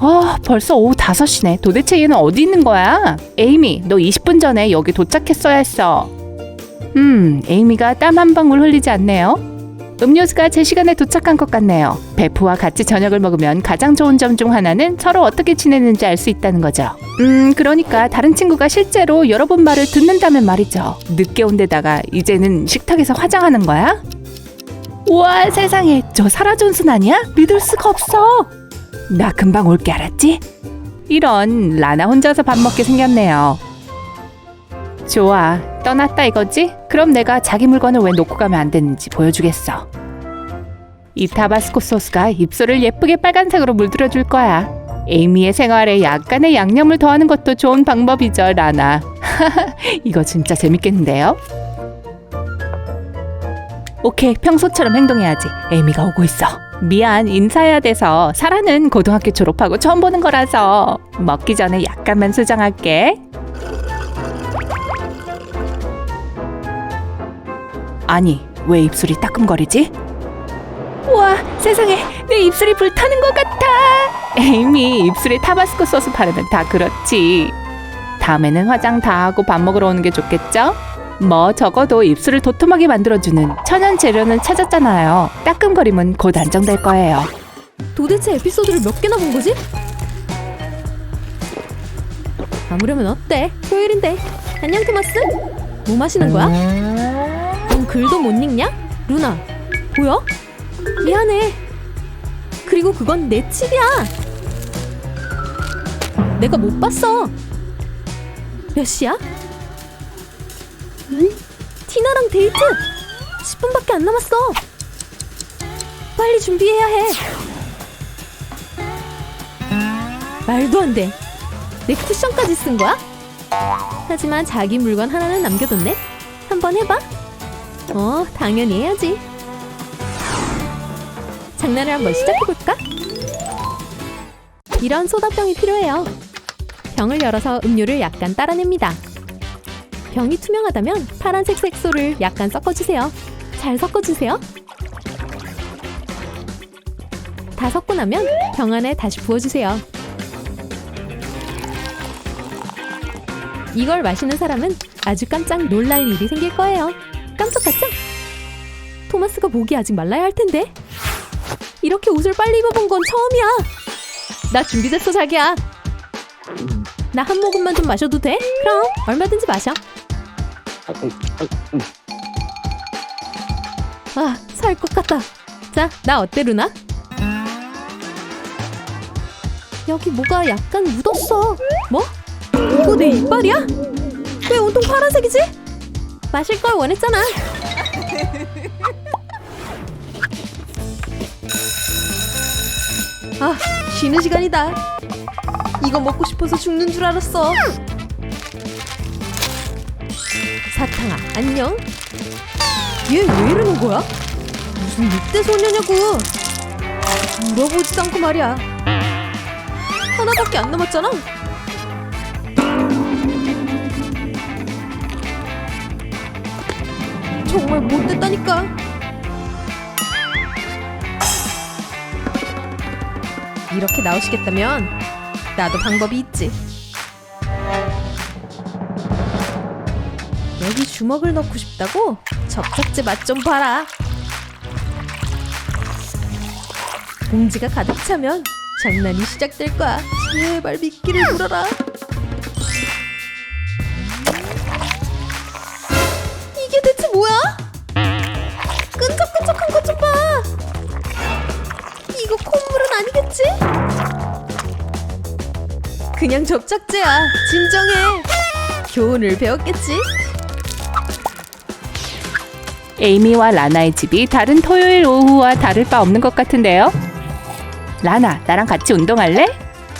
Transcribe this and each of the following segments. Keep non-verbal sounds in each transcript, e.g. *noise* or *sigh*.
아, 벌써 오후 5시네. 도대체 얘는 어디 있는 거야? 에이미, 너 20분 전에 여기 도착했어야 했어. 음, 에이미가 땀 한 방울 흘리지 않네요. 음료수가 제 시간에 도착한 것 같네요. 베프와 같이 저녁을 먹으면 가장 좋은 점 중 하나는 서로 어떻게 지내는지 알 수 있다는 거죠. 음, 그러니까 다른 친구가 실제로 여러분 말을 듣는다면 말이죠. 늦게 온 데다가 이제는 식탁에서 화장하는 거야? 우와, 세상에. 저 사라 존슨 아니야? 믿을 수가 없어. 나 금방 올게 알았지? 이런 라나 혼자서 밥 먹게 생겼네요. 좋아 떠났다 이거지? 그럼 내가 자기 물건을 왜 놓고 가면 안 되는지 보여주겠어. 이 타바스코 소스가 입술을 예쁘게 빨간색으로 물들여 줄 거야. 에이미의 생활에 약간의 양념을 더하는 것도 좋은 방법이죠, 라나. *laughs* 이거 진짜 재밌겠는데요? 오케이, 평소처럼 행동해야지. 에이미가 오고 있어. 미안, 인사해야 돼서. 사라는 고등학교 졸업하고 처음 보는 거라서. 먹기 전에 약간만 수정할게. 아니, 왜 입술이 따끔거리지? 우와, 세상에, 내 입술이 불타는 것 같아. 에이미, 입술에 타바스코 소스 바르면 다 그렇지. 다음에는 화장 다 하고 밥 먹으러 오는 게 좋겠죠? 뭐 적어도 입술을 도톰하게 만들어주는 천연 재료는 찾았잖아요. 따끔거림은 곧 안정될 거예요. 도대체 에피소드를 몇 개나 본 거지? 아무려면 어때? 토요일인데. 안녕 토마스. 뭐 마시는 거야? 넌 글도 못 읽냐? 루나. 보여? 미안해. 그리고 그건 내 칩이야. 내가 못 봤어. 몇 시야? 응? 티나랑 데이트. 10분밖에 안 남았어. 빨리 준비해야 해. 말도 안 돼. 내 쿠션까지 쓴 거야? 하지만 자기 물건 하나는 남겨뒀네. 한번 해봐. 어, 당연히 해야지. 장난을 한번 시작해볼까? 이런 소다병이 필요해요. 병을 열어서 음료를 약간 따라냅니다. 병이 투명하다면 파란색 색소를 약간 섞어주세요. 잘 섞어주세요. 다 섞고 나면 병 안에 다시 부어주세요. 이걸 마시는 사람은 아주 깜짝 놀랄 일이 생길 거예요. 깜짝 같죠? 토마스가 목이 아직 말라야 할 텐데. 이렇게 옷을 빨리 입어본 건 처음이야. 나 준비됐어, 자기야. 나 한 모금만 좀 마셔도 돼? 그럼 얼마든지 마셔. 아, 살 것 같다. 자, 나 어때, 루나? 여기 뭐가 약간 묻었어. 뭐? 이거 내 이빨이야? 왜 온통 파란색이지? 마실 걸 원했잖아. 아, 쉬는 시간이다. 이거 먹고 싶어서 죽는 줄 알았어. 사탕아, 안녕. 얘 왜 이러는 거야? 무슨 늑대 소녀냐고. 물어보지도 않고 말이야. 하나밖에 안 남았잖아. 정말 못됐다니까. 이렇게 나오시겠다면 나도 방법이 있지. 여기 주먹을 넣고 싶다고? 접착제 맛 좀 봐라. 봉지가 가득 차면 장난이 시작될 거야. 제발 미끼를 물어라. 이게 대체 뭐야? 끈적끈적한 것 좀 봐. 이거 콧물은 아니겠지? 그냥 접착제야. 진정해. 교훈을 배웠겠지? 에이미와 라나의 집이 다른 토요일 오후와 다를 바 없는 것 같은데요. 라나, 나랑 같이 운동할래?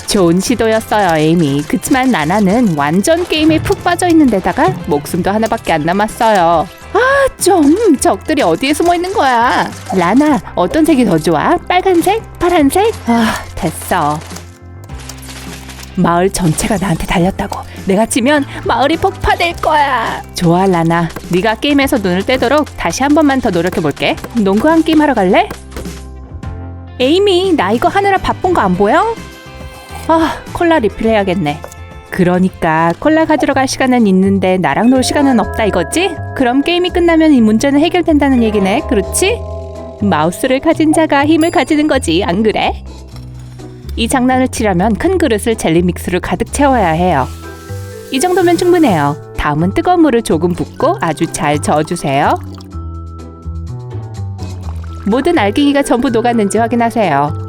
좋은 시도였어요, 에이미. 그치만 라나는 완전 게임에 푹 빠져 있는 데다가 목숨도 하나밖에 안 남았어요. 아, 좀 적들이 어디에 숨어 있는 거야? 라나, 어떤 색이 더 좋아? 빨간색? 파란색? 아, 됐어. 마을 전체가 나한테 달렸다고. 내가 지면 마을이 폭파될 거야. 좋아, 라나. 네가 게임에서 눈을 떼도록 다시 한 번만 더 노력해 볼게. 농구 한 게임 하러 갈래? 에이미, 나 이거 하느라 바쁜 거 안 보여? 아, 콜라 리필해야겠네. 그러니까 콜라 가지러 갈 시간은 있는데 나랑 놀 시간은 없다 이거지? 그럼 게임이 끝나면 이 문제는 해결된다는 얘기네. 그렇지? 마우스를 가진 자가 힘을 가지는 거지. 안 그래? 이 장난을 치려면 큰 그릇을 젤리 믹스로 가득 채워야 해요. 이 정도면 충분해요. 다음은 뜨거운 물을 조금 붓고 아주 잘 저어주세요. 모든 알갱이가 전부 녹았는지 확인하세요.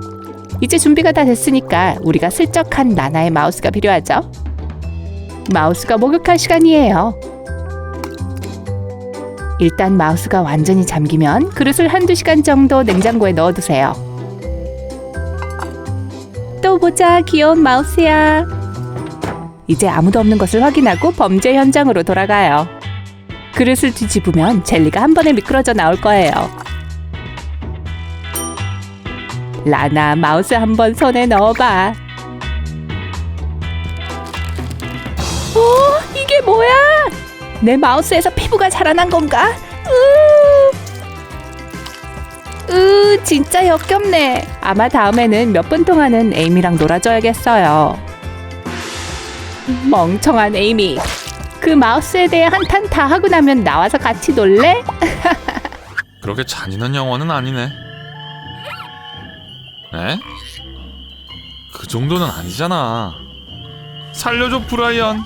이제 준비가 다 됐으니까 우리가 슬쩍 한 나나의 마우스가 필요하죠. 마우스가 목욕할 시간이에요. 일단 마우스가 완전히 잠기면 그릇을 한두 시간 정도 냉장고에 넣어두세요. 또 보자 귀여운 마우스야. 이제 아무도 없는 것을 확인하고 범죄 현장으로 돌아가요. 그릇을 뒤집으면 젤리가 한 번에 미끄러져 나올 거예요. 라나 마우스 한 번 손에 넣어봐. 오, 이게 뭐야? 내 마우스에서 피부가 자라난 건가? 으, 으, 진짜 역겹네. 아마 다음에는 몇 분 동안은 에이미랑 놀아줘야겠어요. 멍청한 에이미. 그 마우스에 대해 한탄 다 하고 나면 나와서 같이 놀래? *laughs* 그렇게 잔인한 영화는 아니네. 에? 그 정도는 아니잖아. 살려줘 브라이언.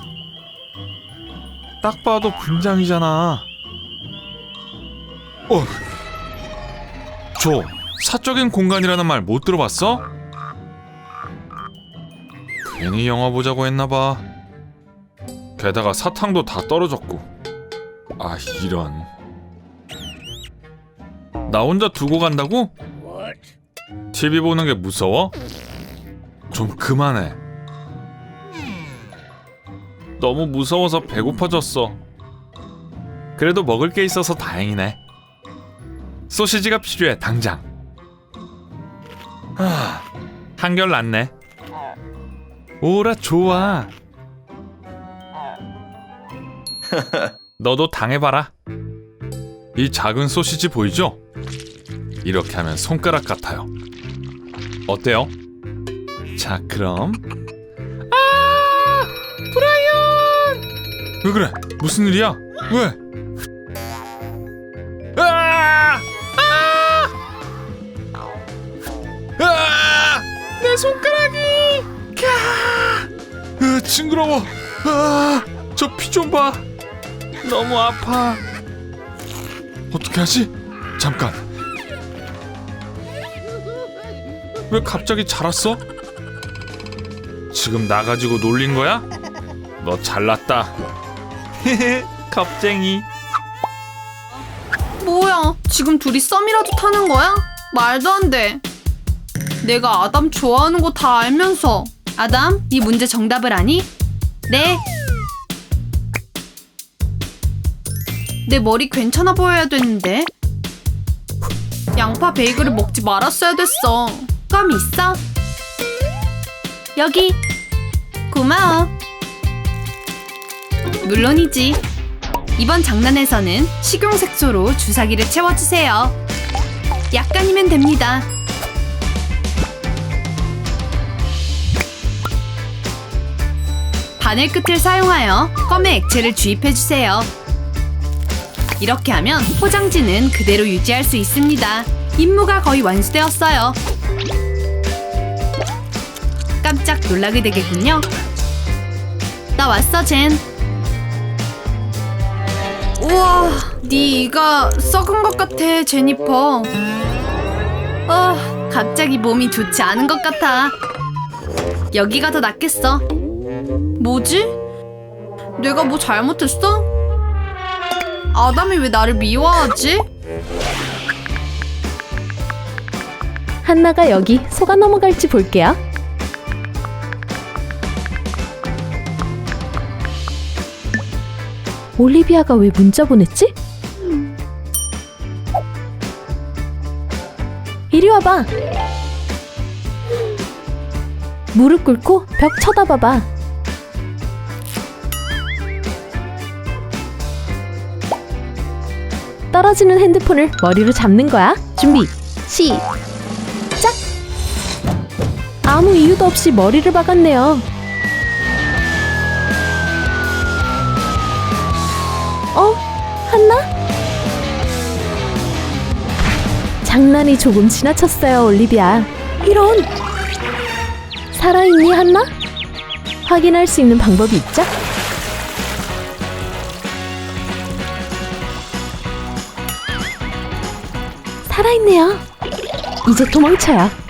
딱 봐도 분장이잖아. 어. 저 사적인 공간이라는 말 못 들어봤어? 괜히 영화 보자고 했나 봐. 게다가 사탕도 다 떨어졌고. 아 이런. 나 혼자 두고 간다고? TV 보는 게 무서워? 좀 그만해. 너무 무서워서 배고파졌어. 그래도 먹을 게 있어서 다행이네. 소시지가 필요해, 당장. 하, 한결 낫네. 오라, 좋아. *laughs* 너도 당해봐라. 이 작은 소시지 보이죠? 이렇게 하면 손가락 같아요. 어때요? 자, 그럼 아! 브라이언! 왜 그래? 무슨 일이야? 왜? 손가락이! 캬! 으, 징그러워. 아! 저 피 좀 봐. 너무 아파. 어떻게 하지? 잠깐. 왜 갑자기 자랐어? 지금 나 가지고 놀린 거야? 너 잘났다. *laughs* 겁쟁이. 뭐야? 지금 둘이 썸이라도 타는 거야? 말도 안 돼. 내가 아담 좋아하는 거 다 알면서. 아담, 이 문제 정답을 아니? 네. 내 머리 괜찮아 보여야 되는데. 양파 베이글을 먹지 말았어야 됐어. 껌 있어? 여기. 고마워. 물론이지. 이번 장난에서는 식용 색소로 주사기를 채워주세요. 약간이면 됩니다. 바늘 끝을 사용하여 껌에 액체를 주입해주세요. 이렇게 하면 포장지는 그대로 유지할 수 있습니다. 임무가 거의 완수되었어요. 깜짝 놀라게 되겠군요. 나 왔어, 젠. 우와, 네 이가 썩은 것 같아, 제니퍼. 어, 갑자기 몸이 좋지 않은 것 같아. 여기가 더 낫겠어. 뭐지? 내가 뭐 잘못했어? 아담이 왜 나를 미워하지? 한나가 여기 속아 넘어갈지 볼게요. 올리비아가 왜 문자 보냈지? 이리 와봐. 무릎 꿇고 벽 쳐다봐봐. 떨어지는 핸드폰을 머리로 잡는 거야. 준비, 시작! 아무 이유도 없이 머리를 박았네요. 어? 한나? 장난이 조금 지나쳤어요, 올리비아. 이런! 살아있니, 한나? 확인할 수 있는 방법이 있죠? 살아있네요. 이제 도망쳐요.